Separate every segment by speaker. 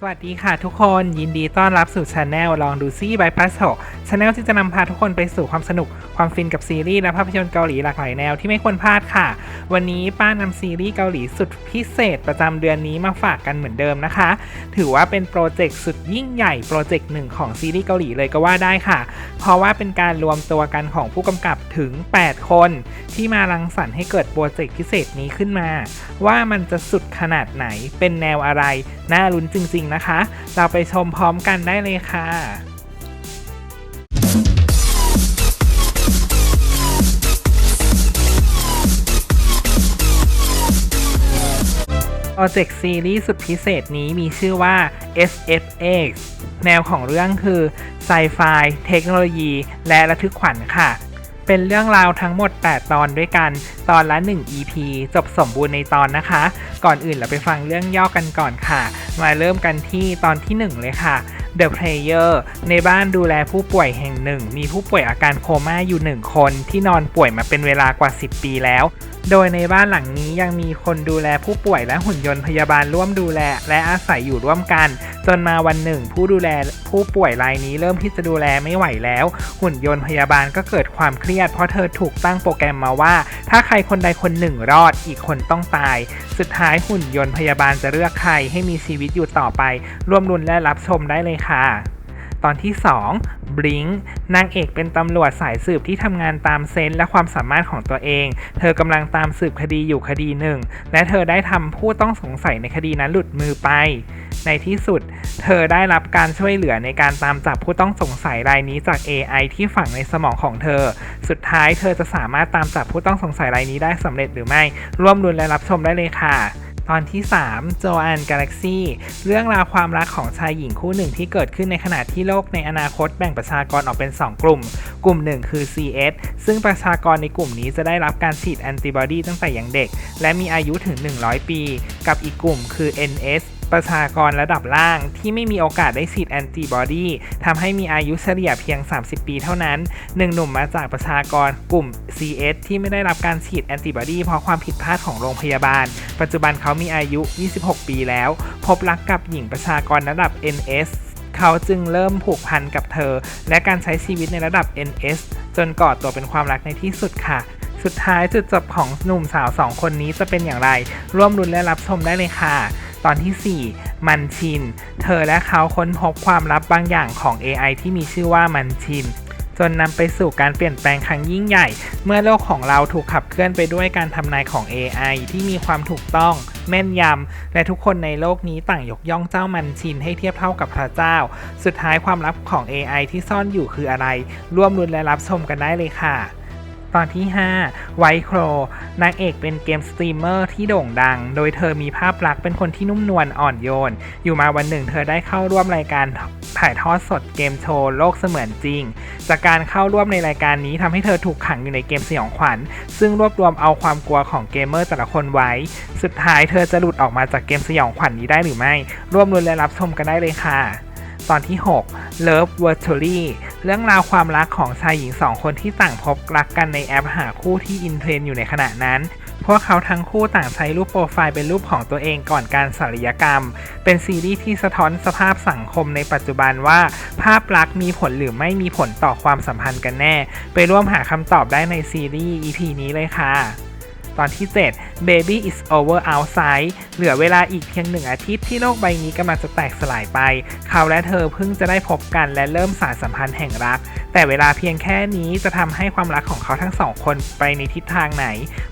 Speaker 1: สวัสดีค่ะทุกคนยินดีต้อนรับสู่ช anel ลองดูซี่บายพัสโช anel ที่จะนำพาทุกคนไปสู่ความสนุกความฟินกับซีรีส์และภาพยนตร์เกาหลีหลากหลายแนวที่ไม่ควรพลาดค่ะ วันนี้ป้านำซีรีส์เกาหลีสุดพิเศษประจำเดือนนี้มาฝากกันเหมือนเดิมนะคะ ถือว่าเป็นโปรเจกต์สุดยิ่งใหญ่โปรเจกต์หนึ่งของซีรีส์เกาหลีเลยก็ว่าได้ค่ะ เพราะว่าเป็นการรวมตัวกันของผู้กำกับถึง 8 คน ที่มารังสรรค์ให้เกิดโปรเจกต์พิเศษนี้ขึ้นมา ว่ามันจะสุดขนาดไหนเป็นแนวอะไรน่าลุ้นจริงนะคะ เราไปชมพร้อมกันได้เลยค่ะโปรเจกต์ซีรีส์สุดพิเศษนี้มีชื่อว่า SFX แนวของเรื่องคือไซไฟเทคโนโลยี และระทึกขวัญค่ะ เป็นเรื่องราวทั้งหมด 8 ตอนด้วยกัน ตอนละ 1 EP จบสมบูรณ์ในตอนนะคะ ก่อนอื่นเราไปฟังเรื่องย่อกันก่อนค่ะ มาเริ่มกันที่ตอนที่ 1 เลยค่ะ The Player ในบ้านดูแลผู้ป่วยแห่งหนึ่ง มีผู้ป่วยอาการโคม่าอยู่ 1 คนที่นอนป่วยมาเป็นเวลากว่า 10 ปีแล้วโดยในบ้านหลังนี้ยังมีคนดูแลผู้ป่วยและหุ่นยนต์พยาบาลร่วมดูแล และอาศัยอยู่ร่วมกัน จนมาวันหนึ่ง ผู้ดูแลผู้ป่วยรายนี้เริ่มที่จะดูแลไม่ไหวแล้ว หุ่นยนต์พยาบาลก็เกิดความเครียด เพราะเธอถูกตั้งโปรแกรมมาว่า ถ้าใครคนใดคนหนึ่งรอดอีกคนต้องตาย สุดท้ายหุ่นยนต์พยาบาลจะเลือกใครให้มีชีวิตอยู่ต่อไป ร่วมรุนและรับชมได้เลยค่ะ ตอนที่ 2 บลิงนางเอกเป็นตำรวจสายสืบที่ทำงานตามเซนและความสามารถของตัวเอง เธอกำลังตามสืบคดีอยู่คดีหนึ่ง และเธอได้ทำผู้ต้องสงสัยในคดีนั้นหลุดมือไป ในที่สุด เธอได้รับการช่วยเหลือในการตามจับผู้ต้องสงสัยรายนี้จาก AI ที่ฝังในสมองของเธอ สุดท้ายเธอจะสามารถตามจับผู้ต้องสงสัยรายนี้ได้สำเร็จหรือไม่ ร่วมรุนและรับชมได้เลยค่ะ ตอนที่ 3 โจแอนกาแล็กซี่เรื่องราวความรักของชายหญิงคู่หนึ่งที่เกิดขึ้นในขณะที่โลกในอนาคตแบ่งประชากรออกเป็น 2 กลุ่ม กลุ่มหนึ่งคือ CS ซึ่งประชากรในกลุ่มนี้จะได้รับการฉีดแอนติบอดีตั้งแต่ยังเด็ก และมีอายุถึง 100 ปี กับอีกกลุ่มคือ NS ประชากรระดับล่างที่ไม่มีโอกาสได้ฉีดแอนติบอดีทำให้มีอายุเฉลี่ยเพียง 30 ปีเท่านั้นหนึ่งหนุ่มมาจากประชากรกลุ่ม CS ที่ไม่ได้รับการฉีดแอนติบอดีเพราะความผิดพลาดของโรงพยาบาล ปัจจุบันเขามีอายุ 26 ปีแล้ว พบรักกับหญิงประชากรระดับ NS เขาจึงเริ่มผูกพันกับเธอ และการใช้ชีวิตในระดับ NS จนก่อตัวเป็นความรักในที่สุดค่ะ สุดท้ายจุดจบของหนุ่มสาวสองคนนี้จะเป็นอย่างไร ร่วมรุนและรับชมได้เลยค่ะ ตอนที่ 4 มันชิน เธอและเขาค้นพบความลับบางอย่างของ AI ที่มีชื่อว่ามันชิน จนนำไปสู่การเปลี่ยนแปลงครั้งยิ่งใหญ่ เมื่อโลกของเราถูกขับเคลื่อนไปด้วยการทำนายของ AI ที่มีความถูกต้อง แม่นยำ และทุกคนในโลกนี้ต่างยกย่องเจ้ามันชินให้เทียบเท่ากับพระเจ้า สุดท้ายความลับของ AI ที่ซ่อนอยู่คืออะไร ร่วมรุนและรับชมกันได้เลยค่ะ ตอนที่ 5 ไวโครนางเอกเป็นเกมสตรีมเมอร์ที่โด่งดัง โดยเธอมีภาพลักษณ์เป็นคนที่นุ่มนวลอ่อนโยน อยู่มาวันหนึ่งเธอได้เข้าร่วมรายการถ่ายทอดสดเกมโชว์โลกเสมือนจริง จากการเข้าร่วมในรายการนี้ทำให้เธอถูกขังอยู่ในเกมสยองขวัญ ซึ่งรวบรวมเอาความกลัวของเกมเมอร์แต่ละคนไว้ สุดท้ายเธอจะหลุดออกมาจากเกมสยองขวัญนี้ได้หรือไม่ ร่วมรุนและรับชมกันได้เลยค่ะ ตอนที่ 6 Love Virtually เรื่องราวความรักของชายหญิงสองคนที่ต่างพบรักกันในแอปหาคู่ที่อินเทรนด์อยู่ในขณะนั้น พวกเขาทั้งคู่ต่างใช้รูปโปรไฟล์เป็นรูปของตัวเองก่อนการศัลยกรรม เป็นซีรีส์ที่สะท้อนสภาพสังคมในปัจจุบันว่า ภาพลักษณ์มีผลหรือไม่มีผลต่อความสัมพันธ์กันแน่ ไปร่วมหาคำตอบได้ในซีรีส์ EP นี้เลยค่ะ ตอนที่ 7 Baby is over outside เหลือเวลาอีกเพียงหนึ่งอาทิตย์ที่โลกใบนี้กำลังจะแตกสลายไป เขาและเธอเพิ่งจะได้พบกันและเริ่มสารสัมพันธ์แห่งรัก แต่เวลาเพียงแค่นี้จะทำให้ความรักของเขาทั้งสองคนไปในทิศทางไหน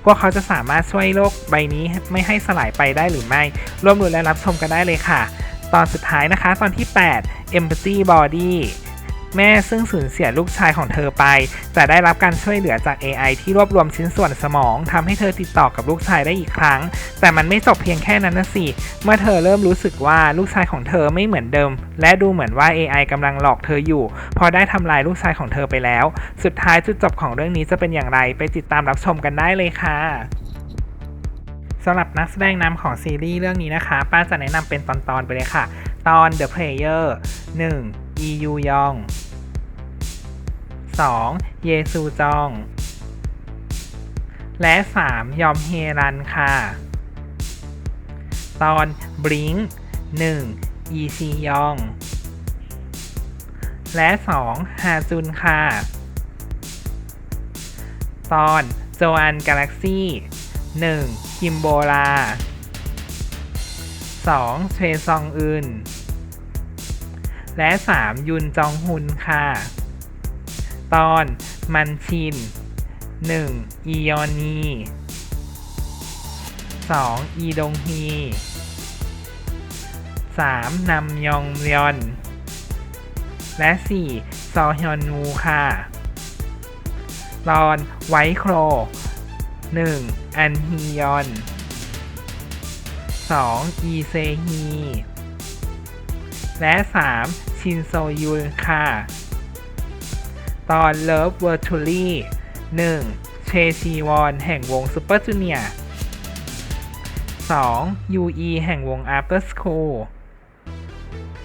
Speaker 1: พวกเขาจะสามารถช่วยโลกใบนี้ไม่ให้สลายไปได้หรือไม่ ร่วมดูและรับชมกันได้เลยค่ะ ตอนสุดท้ายนะคะ ตอนที่ 8 Empathy Body แม่ซึ่งสูญเสียลูกชายของเธอไป จะได้รับการช่วยเหลือจาก AI ที่รวบรวมชิ้นส่วนสมองทำให้เธอติดต่อกับลูกชายได้อีกครั้ง แต่มันไม่จบเพียงแค่นั้นนะสิ เมื่อเธอเริ่มรู้สึกว่าลูกชายของเธอไม่เหมือนเดิม และดูเหมือนว่า AI กำลังหลอกเธออยู่ พอได้ทำลายลูกชายของเธอไปแล้ว สุดท้ายจุดจบของเรื่องนี้จะเป็นอย่างไรไปติดตามรับชมกันได้เลยค่ะสำหรับนักแสดงนำของซีรีส์เรื่องนี้นะคะ ป้าจะแนะนำเป็นตอนๆไปเลยค่ะ ตอน The Player 1 อียูยอง 2. เยซูจอง และ 3. ยอมเฮรันค่ะ ตอนบลิง1อีซียอง และ 2. ฮาจุนค่ะ ตอนโจอันกาแล็กซี่ 1. คิมโบลา 2. เชซองอึน และ 3. ยุนจองฮุนค่ะ ตอนมันชิน 1. อียอนี 2. อีดงฮี 3. นำยองยอน และ 4. ซอฮยอนมูค่ะ ตอนไวโคร 1. อันฮียอน 2. อีเซฮี และ 3. ชินโซยุนค่ะ ตอน Love Virtually 1. เชชีวอนแห่งวง Super Junior 2. ยูอีแห่งวง After School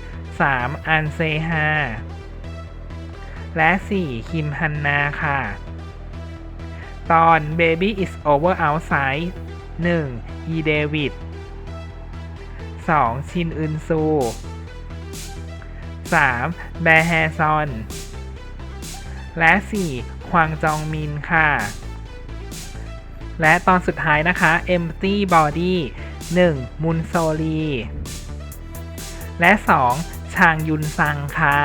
Speaker 1: 3. อันเซฮาและ 4. คิมฮันนาค่ะ ตอน Baby is over outside 1. อีเดวิด 2. ชินอึนซู 3. แบร์แฮซอน และ 4. ควางจองมินค่ะ และตอนสุดท้ายนะคะ Empty Body 1. มุนโซลี และ 2. ชางยุนซังค่ะ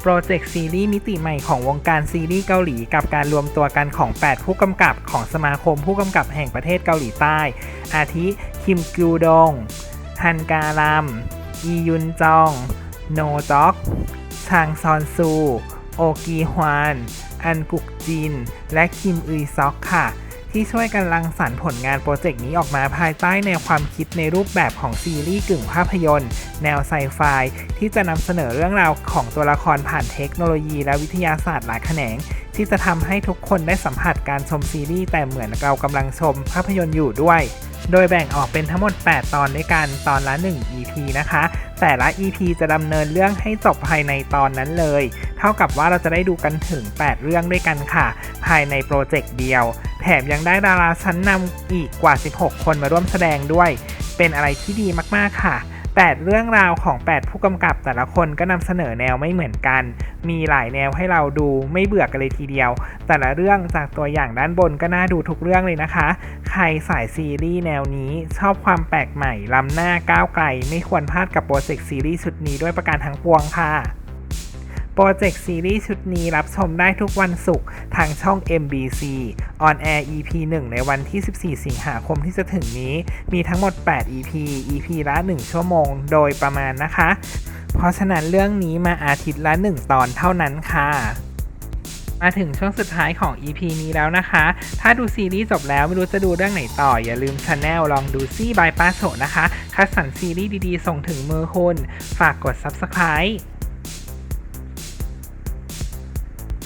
Speaker 1: โปรเจกต์ซีรีส์มิติใหม่ของวงการซีรีส์เกาหลีกับการรวมตัวกันของ 8 ผู้กำกับของสมาคมผู้กำกับแห่งประเทศเกาหลีใต้ อาทิ คิมกิวดง ฮันการัม อียุนจอง โนจ็อกชางซอนซู โอกีฮวาน อันกุกจิน และคิมอึยซอกค่ะ ที่ช่วยกันรังสรรค์ผลงานโปรเจกต์นี้ออกมาภายใต้แนวความคิดในรูปแบบของซีรีส์กึ่งภาพยนตร์ แนวไซไฟที่จะนำเสนอเรื่องราวของตัวละครผ่านเทคโนโลยีและวิทยาศาสตร์หลายแขนง ที่จะทำให้ทุกคนได้สัมผัสการชมซีรีส์แต่เหมือนเรากำลังชมภาพยนตร์อยู่ด้วย โดยแบ่งออกเป็นทั้งหมด 8 ตอนด้วยกันตอนละ 1 EP นะคะ แต่ละ EP จะดำเนินเรื่องให้จบภายในตอนนั้นเลย เท่ากับว่าเราจะได้ดูกันถึง 8 เรื่องด้วยกันค่ะ ภายในโปรเจกต์เดียว แถมยังได้ดาราชั้นนำอีกกว่า 16 คนมาร่วมแสดงด้วย เป็นอะไรที่ดีมากๆค่ะ 8 เรื่องราวของ 8 ผู้กำกับแต่ละคนก็นำเสนอแนวไม่เหมือนกัน มีหลายแนวให้เราดูไม่เบื่อกันเลยทีเดียว แต่ละเรื่องจากตัวอย่างด้านบนก็น่าดูทุกเรื่องเลยนะคะ ใครสายซีรีส์แนวนี้ชอบความแปลกใหม่ล้ำหน้าก้าวไกล ไม่ควรพลาดกับโปรเจกต์ซีรีส์ชุดนี้ด้วยประการทั้งปวงค่ะ โปรเจกต์ซีรีส์ชุดนี้รับชมได้ทุกวันศุกร์ทางช่อง MBC on air EP 1 ในวันที่ 14 สิงหาคมที่จะถึงนี้ มีทั้งหมด 8 EP EP ละ 1 ชั่วโมงโดยประมาณนะคะ เพราะฉะนั้นเรื่องนี้มาอาทิตย์ละ 1 ตอนเท่านั้นค่ะมาถึงช่วงสุดท้ายของ EP นี้แล้วนะคะ ถ้าดูซีรีส์จบแล้วไม่รู้จะดูเรื่องไหนต่อ อย่าลืมช anel ลองดูซี่บายป้าโฉนะคะ คัดสรรซีรีส์ดีๆ ส่งถึงมือคุณ ฝากกด Subscribe